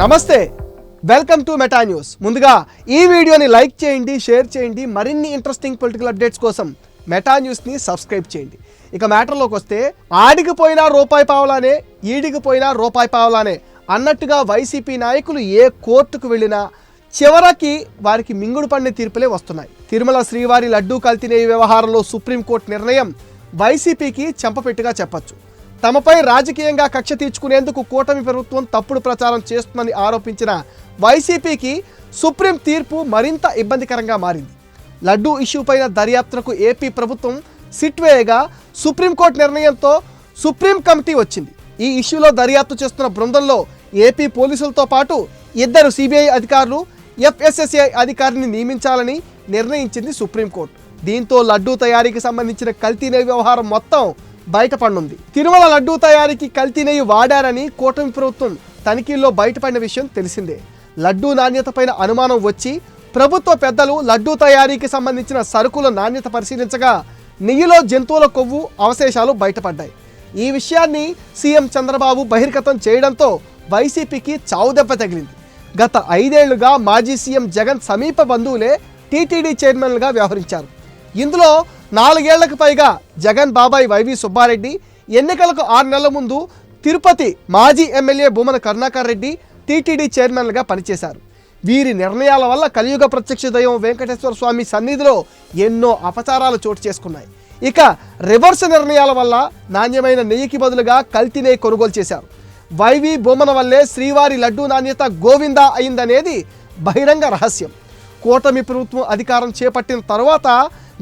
నమస్తే. Welcome to meta news ముందుగా ఈ వీడియోని లైక్ చేయండి షేర్ చేయండి మరిన్ని ఇంట్రెస్టింగ్ పొలిటికల్ అప్డేట్స్ కోసం మెటా న్యూస్ని సబ్స్క్రైబ్ చేయండి. ఇక మ్యాటర్లోకి వస్తే ఆడికి పోయినా రూపాయి పావలానే ఈడికి పోయినా రూపాయి పావలానే అన్నట్టుగా వైసీపీ నాయకులు ఏ కోర్టుకు వెళ్ళినా చివరికి వారికి మింగుడు పండిన తీర్పులే వస్తున్నాయి. తిరుమల శ్రీవారి లడ్డూ కల్తీనే వ్యవహారంలో సుప్రీంకోర్టు నిర్ణయం వైసీపీకి చెంపపెట్టుగా చెప్పొచ్చు. తమపై రాజకీయంగా కక్ష తీర్చుకునేందుకు కూటమి ప్రభుత్వం తప్పుడు ప్రచారం చేస్తుందని ఆరోపించిన వైసీపీకి సుప్రీం తీర్పు మరింత ఇబ్బందికరంగా మారింది. లడ్డూ ఇష్యూ పైన దర్యాప్తునకు ఏపీ ప్రభుత్వం సిట్ వేయగా సుప్రీంకోర్టు నిర్ణయంతో సుప్రీం కమిటీ వచ్చింది. ఈ ఇష్యూలో దర్యాప్తు చేస్తున్న బృందంలో ఏపీ పోలీసులతో పాటు ఇద్దరు సిబిఐ అధికారులు ఎఫ్ఎస్ఎస్ఐ అధికారిని నియమించాలని నిర్ణయించింది సుప్రీంకోర్టు. దీంతో లడ్డూ తయారీకి సంబంధించిన కల్తీ వ్యవహారం మొత్తం బయటపడనుంది తిరుమల లడ్డూ తయారీకి కల్తీ నెయ్యి వాడారని కూటమి ప్రభుత్వం తనిఖీల్లో బయటపడిన విషయం తెలిసిందే. లడ్డూ నాణ్యతపైన అనుమానం వచ్చి ప్రభుత్వ పెద్దలు లడ్డూ తయారీకి సంబంధించిన సరుకుల నాణ్యత పరిశీలించగా నెయ్యిలో జంతువుల కొవ్వు అవశేషాలు బయటపడ్డాయి. ఈ విషయాన్ని సీఎం చంద్రబాబు బహిర్గతం చేయడంతో వైసీపీకి చావుదెబ్బ తగిలింది. గత ఐదేళ్ళుగా మాజీ సీఎం జగన్ సమీప బంధువులే టీటీడీ చైర్మన్లుగా వ్యవహరించారు. ఇందులో నాలుగేళ్ళకు పైగా జగన్ బాబాయ్ వైవి సుబ్బారెడ్డి ఎన్నికలకు ఆరు నెలల ముందు తిరుపతి మాజీ ఎమ్మెల్యే భూమన కరుణాకర్ రెడ్డి టీటీడీ చైర్మన్లుగా పనిచేశారు. వీరి నిర్ణయాల వల్ల కలియుగ ప్రత్యక్ష దైవం వెంకటేశ్వర స్వామి సన్నిధిలో ఎన్నో అపచారాలు చోటు చేసుకున్నాయి. ఇక రివర్స్ నిర్ణయాల వల్ల నాణ్యమైన నెయ్యికి బదులుగా కల్తీ నెయ్యి కొనుగోలు చేశారు. వైవి బొమ్మన వల్లే శ్రీవారి లడ్డూ నాణ్యత గోవిందా అయిందనేది బహిరంగ రహస్యం. కూటమి ప్రభుత్వం అధికారం చేపట్టిన తర్వాత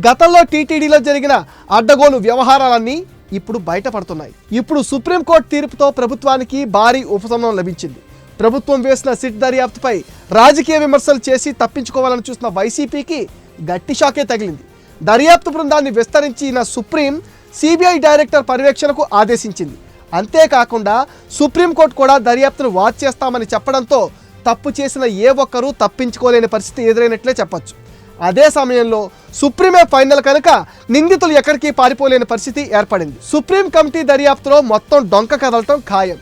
గతంలో టీటీడీలో జరిగిన అడ్డగోలు వ్యవహారాలన్నీ ఇప్పుడు బయటపడుతున్నాయి. ఇప్పుడు సుప్రీంకోర్టు తీర్పుతో ప్రభుత్వానికి భారీ ఉపశమనం లభించింది. ప్రభుత్వం వేసిన సిట్ దర్యాప్తుపై రాజకీయ విమర్శలు చేసి తప్పించుకోవాలని చూసిన వైసీపీకి గట్టి షాకే తగిలింది. దర్యాప్తు బృందాన్ని విస్తరించిన సుప్రీం సిబిఐ డైరెక్టర్ పర్యవేక్షణకు ఆదేశించింది. అంతేకాకుండా సుప్రీంకోర్టు కూడా దర్యాప్తును వాచ్ చేస్తామని చెప్పడంతో తప్పు చేసిన ఏ ఒక్కరూ తప్పించుకోలేని పరిస్థితి ఎదురైనట్లే చెప్పొచ్చు. అదే సమయంలో సుప్రీమే ఫైనల్ కనుక నిందితులు ఎక్కడికి పారిపోలేని పరిస్థితి ఏర్పడింది. సుప్రీం కమిటీ దర్యాప్తులో మొత్తం డొంక కదలటం ఖాయం.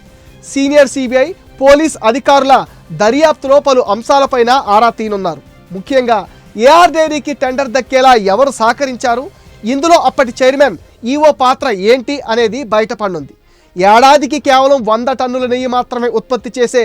సీనియర్ సిబిఐ పోలీస్ అధికారుల దర్యాప్తులో పలు అంశాలపైన ఆరా తీనున్నారు. ముఖ్యంగా ఏఆర్ డైరీకి టెండర్ దక్కేలా ఎవరు సహకరించారు? ఇందులో అప్పటి చైర్మన్ ఈఓ పాత్ర ఏంటి అనేది బయటపడనుంది ఏడాదికి కేవలం వంద టన్నుల నెయ్యి మాత్రమే ఉత్పత్తి చేసే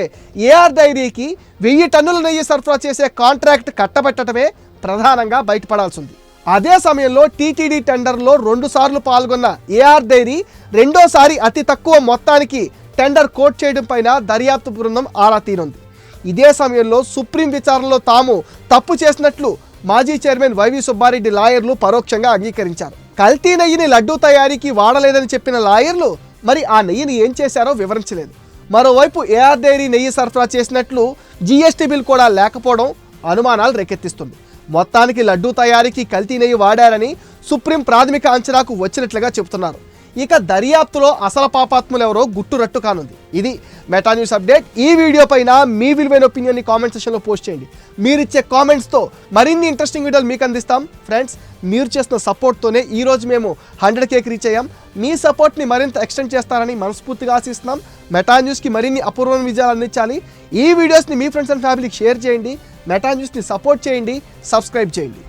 ఏఆర్ డైరీకి వెయ్యి టన్నుల నెయ్యి సరఫరా చేసే కాంట్రాక్ట్ కట్టబెట్టడమే ప్రధానంగా బయటపడాల్సి ఉంది అదే సమయంలో టీటీడీ టెండర్లో రెండుసార్లు పాల్గొన్న ఏఆర్ డైరీ రెండోసారి అతి తక్కువ మొత్తానికి టెండర్ కోట్ చేయడం పైన దర్యాప్తు బృందం ఆరా తీనుంది ఇదే సమయంలో సుప్రీం విచారణలో తాము తప్పు చేసినట్లు మాజీ చైర్మన్ వైవి సుబ్బారెడ్డి లాయర్లు పరోక్షంగా అంగీకరించారు. కల్తీ నెయ్యిని లడ్డూ తయారీకి వాడలేదని చెప్పిన లాయర్లు మరి ఆ నెయ్యిని ఏం చేశారో వివరించలేదు. మరోవైపు ఏఆర్ డైరీ నెయ్యి సరఫరా చేసినట్లు జీఎస్టీ బిల్ కూడా లేకపోవడం అనుమానాలు రేకెత్తిస్తుంది. మొత్తానికి లడ్డూ తయారీకి కల్తీ నెయ్యి వాడారని సుప్రీం ప్రాథమిక అంచనాకు వచ్చినట్లుగా చెబుతున్నారు. ఇక దర్యాప్తులో అసలు పాపాత్ములు ఎవరో గుట్టురట్టు కానుంది. ఇది మెటా న్యూస్ అప్డేట్. ఈ వీడియో పైన మీ విలువైన ఒపీనియన్ని కామెంట్ సెషన్లో పోస్ట్ చేయండి. మీరు ఇచ్చే కామెంట్స్తో మరిన్ని ఇంట్రెస్టింగ్ వీడియోలు మీకు అందిస్తాం. ఫ్రెండ్స్ మీరు చేసిన సపోర్ట్తోనే ఈరోజు మేము హండ్రెడ్ కేక్ రీచ్ అయ్యాం. మీ సపోర్ట్ని మరింత ఎక్స్టెండ్ చేస్తారని మనస్ఫూర్తిగా ఆశిస్తున్నాం. మెటా న్యూస్కి మరిన్ని అపూర్వమైన విజయాలు అందించాలి. ఈ వీడియోస్ని మీ ఫ్రెండ్స్ అండ్ ఫ్యామిలీకి షేర్ చేయండి. మెటా న్యూస్ని సపోర్ట్ చేయండి. సబ్స్క్రైబ్ చేయండి.